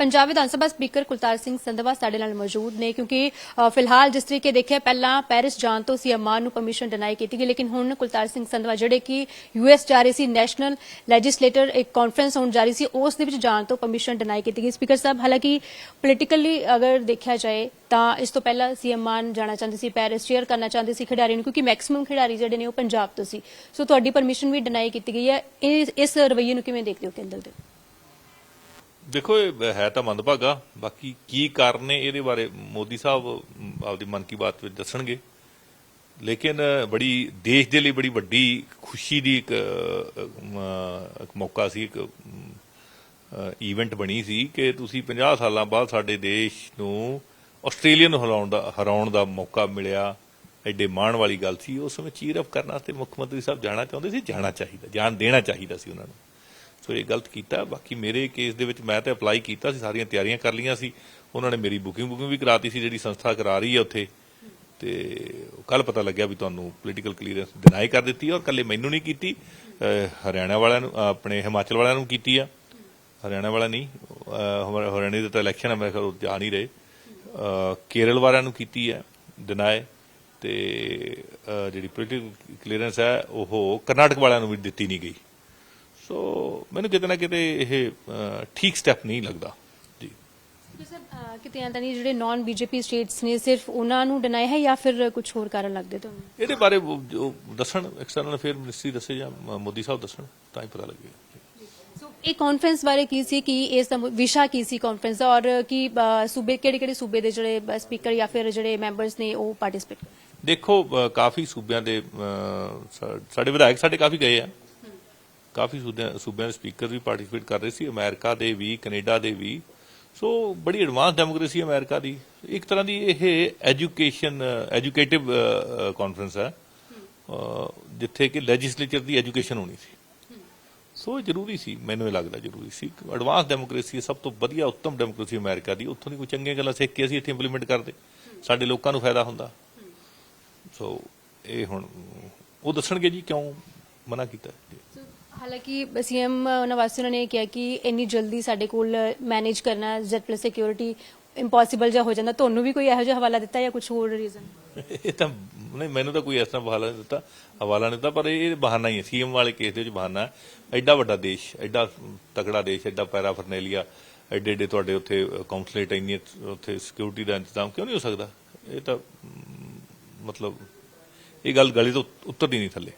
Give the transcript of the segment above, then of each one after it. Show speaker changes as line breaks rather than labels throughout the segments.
Punjab Vidhan Sabha speaker Kultar Singh Sandhwan ਸਾਡੇ ਨਾਲ ਮੌਜੂਦ ਨੇ ਕਿਉਂਕਿ ਫਿਲਹਾਲ ਜਿਸ ਤਰੀਕੇ ਦੇਖਿਆ, ਪਹਿਲਾਂ ਪੈਰਿਸ ਜਾਣ ਤੋਂ ਸੀ ਅਮਾਨ ਨੂੰ ਪਰਮਿਸ਼ਨ ਡਿਨਾਈ ਕੀਤੀ ਗਈ, ਲੇਕਿਨ ਹੁਣ ਕੁਲਤਾਰ ਸਿੰਘ ਸੰਧਵਾ ਜਿਹੜੇ ਕਿ ਯੂਐਸ ਜਾ ਰਹੇ ਸੀ ਨੈਸ਼ਨਲ ਲੈਜਿਸਲੇਟਰ ਇੱਕ ਕਾਨਫਰੰਸ ਹੋਣ ਜਾ ਰਹੀ ਸੀ, ਉਸ ਦੇ ਵਿੱਚ ਜਾਣ ਤੋਂ ਪਰਮਿਸ਼ਨ ਡਿਨਾਈ ਕੀਤੀ ਗਈ। ਸਪੀਕਰ ਸਾਹਿਬ, ਹਾਲਾਂਕਿ ਪੋਲੀਟੀਕਲੀ ਅਗਰ ਦੇਖਿਆ ਜਾਏ, ਤਾਂ ਇਸ ਤੋਂ ਪਹਿਲਾਂ ਸੀਐਮ ਮਾਨ ਜਾਣਾ ਚਾਹੁੰਦੇ ਸੀ, ਪੈਰਿਸ ਚੇਅਰ ਕਰਨਾ ਚਾਹੁੰਦੇ ਸੀ ਖਿਡਾਰੀ ਨੂੰ, ਕਿਉਂਕਿ ਮੈਕਸਿਮਮ ਖਿਡਾਰੀ ਜਿਹੜੇ ਨੇ ਉਹ ਪੰਜਾਬ ਤੋਂ ਸੀ। ਸੋ ਤੁਹਾਡੀ ਪਰਮਿਸ਼ਨ ਵੀ ਡਿਨਾਈ ਕੀਤੀ ਗਈ ਹੈ। ਇਸ ਇਸ ਰਵੱਈਏ ਨੂੰ ਕਿਵੇਂ ਦੇਖਦੇ ਹੋ ਕੇਂਦਰ ਦੇ?
ਦੇਖੋ, ਇਹ ਹੈ ਤਾਂ ਮੰਦਭਾਗਾ। ਬਾਕੀ ਕੀ ਕਾਰਨ ਨੇ ਇਹਦੇ ਬਾਰੇ ਮੋਦੀ ਸਾਹਿਬ ਆਪਦੀ ਮਨ ਕੀ ਬਾਤ ਵਿੱਚ ਦੱਸਣਗੇ। ਲੇਕਿਨ ਬੜੀ, ਦੇਸ਼ ਦੇ ਲਈ ਬੜੀ ਵੱਡੀ ਖੁਸ਼ੀ ਦੀ ਇੱਕ ਇੱਕ ਮੌਕਾ ਸੀ, ਇੱਕ ਇਵੈਂਟ ਬਣੀ ਸੀ ਕਿ ਤੁਸੀਂ 50 ਸਾਲਾਂ ਬਾਅਦ ਸਾਡੇ ਦੇਸ਼ ਨੂੰ ਆਸਟ੍ਰੇਲੀਆ ਨੂੰ ਹਰਾਉਣ ਦਾ ਹਰਾਉਣ ਦਾ ਮੌਕਾ ਮਿਲਿਆ। ਐਡੇ ਮਾਣ ਵਾਲੀ ਗੱਲ ਸੀ। ਉਸ ਸਮੇਂ ਚੀਰ ਅਪ ਕਰਨ ਵਾਸਤੇ ਮੁੱਖ ਮੰਤਰੀ ਸਾਹਿਬ ਜਾਣਾ ਚਾਹੁੰਦੇ ਸੀ, ਜਾਣਾ ਚਾਹੀਦਾ, ਜਾਣ ਦੇਣਾ ਚਾਹੀਦਾ ਸੀ ਉਹਨਾਂ ਨੂੰ। ਸੋ ਇਹ ਗਲਤ ਕੀਤਾ, ਬਾਕੀ ਮੇਰੇ ਕੇਸ ਦੇ ਵਿੱਚ ਮੈਂ ਤਾਂ ਅਪਲਾਈ ਕੀਤਾ ਸੀ, ਸਾਰੀਆਂ ਤਿਆਰੀਆਂ ਕਰ ਲਈਆਂ ਸੀ। ਉਹਨਾਂ ਨੇ ਮੇਰੀ ਬੁਕਿੰਗ ਬੁਕਿੰਗ ਵੀ ਕਰਾਤੀ ਸੀ, ਜਿਹੜੀ ਸੰਸਥਾ ਕਰਾ ਰਹੀ ਹੈ ਉੱਥੇ। ਤੇ ਕੱਲ ਪਤਾ ਲੱਗਿਆ ਵੀ ਤੁਹਾਨੂੰ ਪੋਲੀਟੀਕਲ ਕਲੀਅਰੈਂਸ ਡਿਨਾਈ ਕਰ ਦਿੱਤੀ ਔਰ ਕੱਲੇ ਮੈਨੂੰ ਨਹੀਂ ਕੀਤੀ ਹਰਿਆਣਾ ਵਾਲਿਆਂ ਨੂੰ, ਆਪਣੇ ਹਿਮਾਚਲ ਵਾਲਿਆਂ ਨੂੰ ਕੀਤੀ ਆ। ਹਰਿਆਣਾ ਵਾਲਾ ਨਹੀਂ ਹਰਿਆਣੇ ਦੇ ਤਾਂ ਇਲੈਕਸ਼ਨ ਹੈ ਮੈਂ ਖਿਆਲ ਉਹ ਜਾ ਨਹੀਂ ਰਹੇ। ਕੇਰਲ ਵਾਲਿਆਂ ਨੂੰ ਕੀਤੀ ਹੈ ਡਿਨਾਈ ਤੇ ਜਿਹੜੀ ਪੋਲੀਟੀਕਲ ਕਲੀਅਰੈਂਸ ਹੈ, ਉਹ ਕਰਨਾਟਕ ਵਾਲਿਆਂ ਨੂੰ ਵੀ ਦਿੱਤੀ ਨਹੀਂ ਗਈ। ਸੋ ਮੈਨੂੰ ਕਿਤੇ ਨਾ ਕਿਤੇ ਇਹ ਠੀਕ ਸਟੈਪ ਨਹੀਂ ਲੱਗਦਾ। ਜੀ।
ਸਰ ਕਿਤੇ ਤਾਂ ਨਹੀਂ ਜਿਹੜੇ ਨਾਨ ਬੀਜੇਪੀ ਸਟੇਟਸ ਨੇ ਸਿਰਫ ਉਹਨਾਂ ਨੂੰ ਡਿਨਾਈ ਹੈ ਜਾਂ ਫਿਰ ਕੁਝ ਹੋਰ ਕਾਰਨ ਲੱਗਦੇ ਤੁਹਾਨੂੰ?
ਇਹਦੇ ਬਾਰੇ ਦੱਸਣ ਐਕਸਟਰਨਲ ਅਫੇਅਰ ਮਿਨਿਸਟਰੀ ਦੱਸੇ ਜਾਂ ਮੋਦੀ ਸਾਹਿਬ ਦੱਸਣ ਤਾਂ ਹੀ ਪਤਾ ਲੱਗੇਗਾ।
ਸੋ ਇਹ ਕਾਨਫਰੰਸ ਬਾਰੇ ਕੀ ਸੀ ਕਿ ਇਸ ਦਾ ਵਿਸ਼ਾ ਕੀ ਸੀ ਕਾਨਫਰੰਸ ਦਾ ਔਰ ਕੀ ਸੂਬੇ ਕਿਹੜੇ ਕਿਹੜੇ ਸੂਬੇ ਦੇ ਜਿਹੜੇ ਸਪੀਕਰ ਜਾਂ ਫਿਰ ਜਿਹੜੇ ਮੈਂਬਰਸ ਨੇ ਉਹ ਪਾਰਟਿਸਿਪੇਟ
ਦੇਖੋ ਕਾਫੀ ਸੂਬਿਆਂ ਦੇ ਸਾਡੇ ਵਿਧਾਇਕ ਸਾਡੇ ਕਾਫੀ ਗਏ ਆ। ਕਾਫੀ ਸੂਬਿਆਂ ਸੂਬਿਆਂ ਦੇ ਸਪੀਕਰ ਵੀ ਪਾਰਟਿਸਿਪੇਟ ਕਰ ਰਹੇ ਸੀ, ਅਮਰੀਕਾ ਦੇ ਵੀ, ਕੈਨੇਡਾ ਦੇ ਵੀ। ਸੋ ਬੜੀ ਐਡਵਾਂਸ ਡੈਮੋਕ੍ਰੇਸੀ ਅਮਰੀਕਾ ਦੀ। ਇੱਕ ਤਰ੍ਹਾਂ ਦੀ ਇਹ ਐਜੂਕੇਸ਼ਨ ਐਜੂਕੇਟਿਵ ਕਾਨਫਰੰਸ ਹੈ ਜਿੱਥੇ ਕਿ ਲੈਜਿਸਲੇਚਰ ਦੀ ਐਜੂਕੇਸ਼ਨ ਹੋਣੀ ਸੀ। ਸੋ ਇਹ ਜ਼ਰੂਰੀ ਸੀ, ਮੈਨੂੰ ਇਹ ਲੱਗਦਾ ਜ਼ਰੂਰੀ ਸੀ। ਐਡਵਾਂਸ ਡੈਮੋਕ੍ਰੇਸੀ ਸਭ ਤੋਂ ਵਧੀਆ ਉੱਤਮ ਡੈਮੋਕ੍ਰੇਸੀ ਅਮਰੀਕਾ ਦੀ। ਉੱਥੋਂ ਦੀ ਕੋਈ ਚੰਗੀਆਂ ਗੱਲਾਂ ਸਿੱਖ ਕੇ ਅਸੀਂ ਇੱਥੇ ਇੰਪਲੀਮੈਂਟ ਕਰਦੇ। ਸਾਡੇ ਲੋਕਾਂ ਨੂੰ ਫਾਇਦਾ ਹੁੰਦਾ। ਸੋ ਇਹ ਹੁਣ, ਉਹ ਦੱਸਣਗੇ ਜੀ ਕਿਉਂ ਮਨਾ ਕੀਤਾ? ਜੀ।
ਹਾਲਾਂਕਿ ਸੀਐਮ ਨਵਾਜ਼ ਨੇ ਕਿਹਾ ਕਿ ਇੰਨੀ ਜਲਦੀ ਸਾਡੇ ਕੋਲ ਮੈਨੇਜ ਕਰਨਾ ਜ਼ੈਡ ਪਲੱਸ ਸਿਕਿਉਰਿਟੀ ਇੰਪੋਸੀਬਲ ਜਿਹਾ ਹੋ ਜਾਂਦਾ। ਤੁਹਾਨੂੰ ਵੀ ਕੋਈ ਇਹੋ ਜਿਹਾ ਹਵਾਲਾ ਦਿੱਤਾ ਜਾਂ ਕੁਝ ਹੋਰ ਰੀਜ਼ਨ
ਇਹ ਤਾਂ ਨਹੀਂ, ਮੈਨੂੰ ਤਾਂ ਕੋਈ ਇਸ ਤਰ੍ਹਾਂ ਹਵਾਲਾ ਨਹੀਂ ਦਿੱਤਾ। ਹਵਾਲਾ ਨਹੀਂ ਦਿੱਤਾ, ਪਰ ਇਹ ਬਹਾਨਾ ਹੀ ਹੈ। ਸੀਐਮ ਵਾਲੇ ਕੇਸ ਦੇ ਵਿੱਚ ਬਹਾਨਾ ਹੈ। ਐਡਾ ਵੱਡਾ ਦੇਸ਼, ਐਡਾ ਤਕੜਾ ਦੇਸ਼, ਐਡਾ ਪੈਰਾ ਫਰਨੇਲੀਆ ਐਡੇ ਐਡੇ ਤੁਹਾਡੇ ਉੱਥੇ ਕਾਉਂਸਲੇਟ ਇੰਨੀ ਉੱਥੇ ਸਿਕਿਉਰਿਟੀ ਦਾ ਇੰਤਜ਼ਾਮ ਕਿਉਂ ਨਹੀਂ ਹੋ ਸਕਦਾ? ਇਹ ਤਾਂ ਮਤਲਬ, ਇਹ ਗੱਲ ਗਲੀ ਤੋਂ ਉੱਤਰਦੀ ਨਹੀਂ ਥੱਲੇ।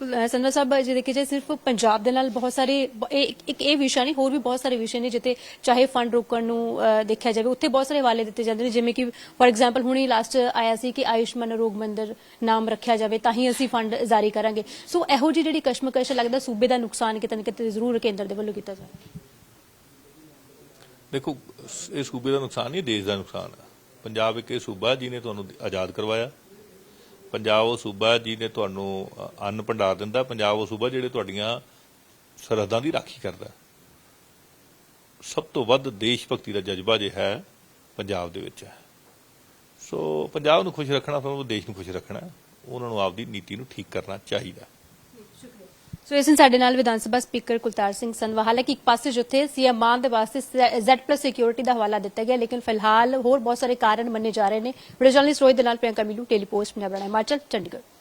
ਸੰਦਰ ਸਾਹਿਬ, ਜੇ ਦੇਖਿਆ ਜਾਏ, ਸਿਰਫ ਪੰਜਾਬ ਦੇ ਨਾਲ ਬਹੁਤ ਸਾਰੇ ਇੱਕ ਇਹ ਵਿਸ਼ਾ ਨਹੀਂ, ਹੋਰ ਵੀ ਬਹੁਤ ਸਾਰੇ ਵਿਸ਼ੇ ਨੇ ਜਿੱਥੇ ਚਾਹੇ ਫੰਡ ਰੋਕਣ ਨੂੰ ਦੇਖਿਆ ਜਾਵੇ, ਉੱਥੇ ਬਹੁਤ ਸਾਰੇ ਹਵਾਲੇ ਦਿੱਤੇ ਜਾਂਦੇ ਨੇ, ਜਿਵੇਂ ਕਿ ਫੋਰ ਐਗਜ਼ਾਮਪਲ ਹੁਣੀ ਲਾਸਟ ਆਇਆ ਸੀ ਕਿ ਆਯੁਸ਼ਮਾਨ ਰੋਗ ਮੰਦਰ ਨਾਮ ਰੱਖਿਆ ਜਾਵੇ, ਤਾਂ ਹੀ ਅਸੀਂ ਫੰਡ ਜਾਰੀ ਕਰਾਂਗੇ। ਸੋ ਇਹੋ ਜਿਹੀ ਜਿਹੜੀ ਕਸ਼ਮਕਸ਼ ਲੱਗਦਾ, ਸੂਬੇ ਦਾ ਨੁਕਸਾਨ ਕਿਤੇ ਨਾ ਕਿਤੇ ਜ਼ਰੂਰ ਕੇਂਦਰ ਦੇ ਵੱਲੋਂ ਕੀਤਾ ਜਾਵੇ
ਦੇਖੋ ਇਹ ਸੂਬੇ ਦਾ ਨੁਕਸਾਨ ਨਹੀਂ ਦੇਸ਼ ਦਾ ਨੁਕਸਾਨ ਹੈ ਪੰਜਾਬ ਇੱਕ ਇਹ ਸੂਬਾ ਜਿਹਨੇ ਤੁਹਾਨੂੰ ਆਜ਼ਾਦ ਕਰਵਾਇਆ। ਪੰਜਾਬ ਉਹ ਸੂਬਾ ਜਿਹਨੇ ਤੁਹਾਨੂੰ ਅੰਨ ਭੰਡਾਰ ਦਿੰਦਾ। ਪੰਜਾਬ ਉਹ ਸੂਬਾ ਜਿਹੜੇ ਤੁਹਾਡੀਆਂ ਸਰਹੱਦਾਂ ਦੀ ਰਾਖੀ ਕਰਦਾ। ਸਭ ਤੋਂ ਵੱਧ ਦੇਸ਼ ਭਗਤੀ ਦਾ ਜਜ਼ਬਾ ਜੇ ਹੈ, ਪੰਜਾਬ ਦੇ ਵਿੱਚ ਹੈ। ਸੋ, ਪੰਜਾਬ ਨੂੰ ਖੁਸ਼ ਰੱਖਣਾ, ਫਿਰ ਦੇਸ਼ ਨੂੰ ਖੁਸ਼ ਰੱਖਣਾ ਉਹਨਾਂ ਨੂੰ ਆਪਦੀ ਨੀਤੀ ਨੂੰ ਠੀਕ ਕਰਨਾ ਚਾਹੀਦਾ।
ਸੋ ਇਸ ਨੂੰ ਸਾਡੇ ਨਾਲ ਵਿਧਾਨ ਸਭਾ ਸਪੀਕਰ ਕੁਲਤਾਰ ਸਿੰਘ ਸੰਧਵਾ, ਹਾਲਾਂਕਿ ਇੱਕ ਪਾਸੇ ਜਿੱਥੇ ਸੀਐਮ ਮਾਨ ਦੇ ਵਾਸਤੇ ਜ਼ੈਡ ਸਿਕਿਉਰਿਟੀ ਦਾ ਹਵਾਲਾ ਦਿੱਤਾ ਗਿਆ, ਲੇਕਿਨ ਫਿਲਹਾਲ ਹੋਰ ਬਹੁਤ ਸਾਰੇ ਕਾਰਨ ਮੰਨੇ ਜਾ ਰਹੇ ਨੇ। ਵੀਡੀਓ ਜਰਨਲਿਸਟ ਰੋਹਿਤ ਦੇ ਨਾਲ ਪ੍ਰਿਯੰਕਾ ਮਿਲੂ, ਟੈਲੀਪੋਸਟ, ਪੰਜਾਬ ਹਿਮਾਚਲ, ਚੰਡੀਗੜ੍ਹ।